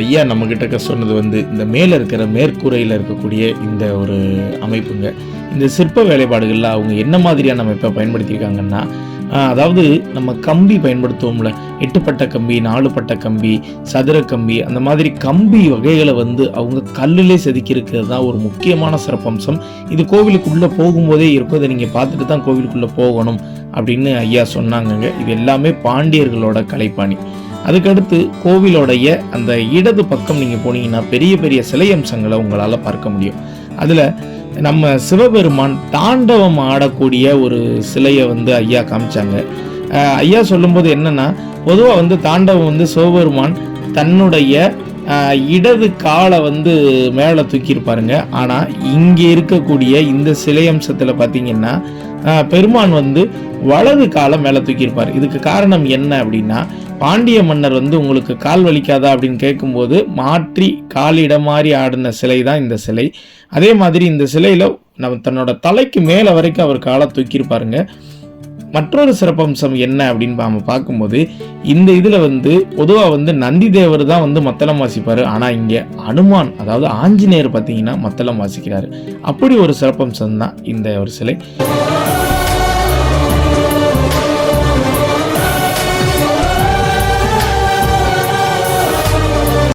ஐயா நம்மக்கிட்ட சொன்னது வந்து இந்த மேலே இருக்கிற மேற்கூரையில் இருக்கக்கூடிய இந்த ஒரு அமைப்புங்க இந்த சிற்ப வேலைப்பாடுகளில் அவங்க என்ன மாதிரியான அமைப்பை பயன்படுத்தியிருக்காங்கன்னா அதாவது நம்ம கம்பி பயன்படுத்துவோம்ல எட்டுப்பட்ட கம்பி நாலு பட்ட கம்பி சதுர கம்பி அந்த மாதிரி கம்பி வகைகளை வந்து அவங்க கல்லிலே செதுக்கி இருக்கிறது தான் ஒரு முக்கியமான சிறப்பம்சம். இது கோவிலுக்குள்ளே போகும்போதே இருக்கும் இதை நீங்கள் பார்த்துட்டு தான் கோவிலுக்குள்ளே போகணும் அப்படின்னு ஐயா சொன்னாங்கங்க. இது எல்லாமே பாண்டியர்களோட கலைப்பாணி. அதுக்கடுத்து கோவிலோடைய அந்த இடது பக்கம் நீங்கள் போனீங்கன்னா பெரிய பெரிய சிலை அம்சங்களை உங்களால் பார்க்க முடியும். அதில் நம்ம சிவபெருமான் தாண்டவம் ஆடக்கூடிய ஒரு சிலையை வந்து ஐயா காமிச்சாங்க. ஐயா சொல்லும்போது என்னன்னா பொதுவாக வந்து தாண்டவம் வந்து சிவபெருமான் தன்னுடைய இடது காலை வந்து மேலே தூக்கியிருப்பாருங்க. ஆனால் இங்கே இருக்கக்கூடிய இந்த சிலை அம்சத்தில் பார்த்தீங்கன்னா பெருமான் வந்து வலது காலை மேலே தூக்கியிருப்பார். இதுக்கு காரணம் என்ன அப்படின்னா பாண்டிய மன்னர் வந்து உங்களுக்கு கால் வலிக்காதா அப்படின்னு கேட்கும்போது மாற்றி காலிடம் மாதிரி ஆடின சிலை தான் இந்த சிலை. அதே மாதிரி இந்த சிலையில் நம்ம தன்னோட தலைக்கு மேலே வரைக்கும் அவர் காலை தூக்கியிருப்பாருங்க. மற்றொரு சிறப்பம்சம் என்ன அப்படின்னு நம்ம பார்க்கும்போது இந்த இதில் வந்து பொதுவாக வந்து நந்தி தேவர் தான் வந்து மத்தளம் வாசிப்பார். ஆனால் இங்கே அனுமான் அதாவது ஆஞ்சநேயர் பார்த்தீங்கன்னா மத்தளம் வாசிக்கிறாரு. அப்படி ஒரு சிறப்பம்சம் தான் இந்த ஒரு சிலை.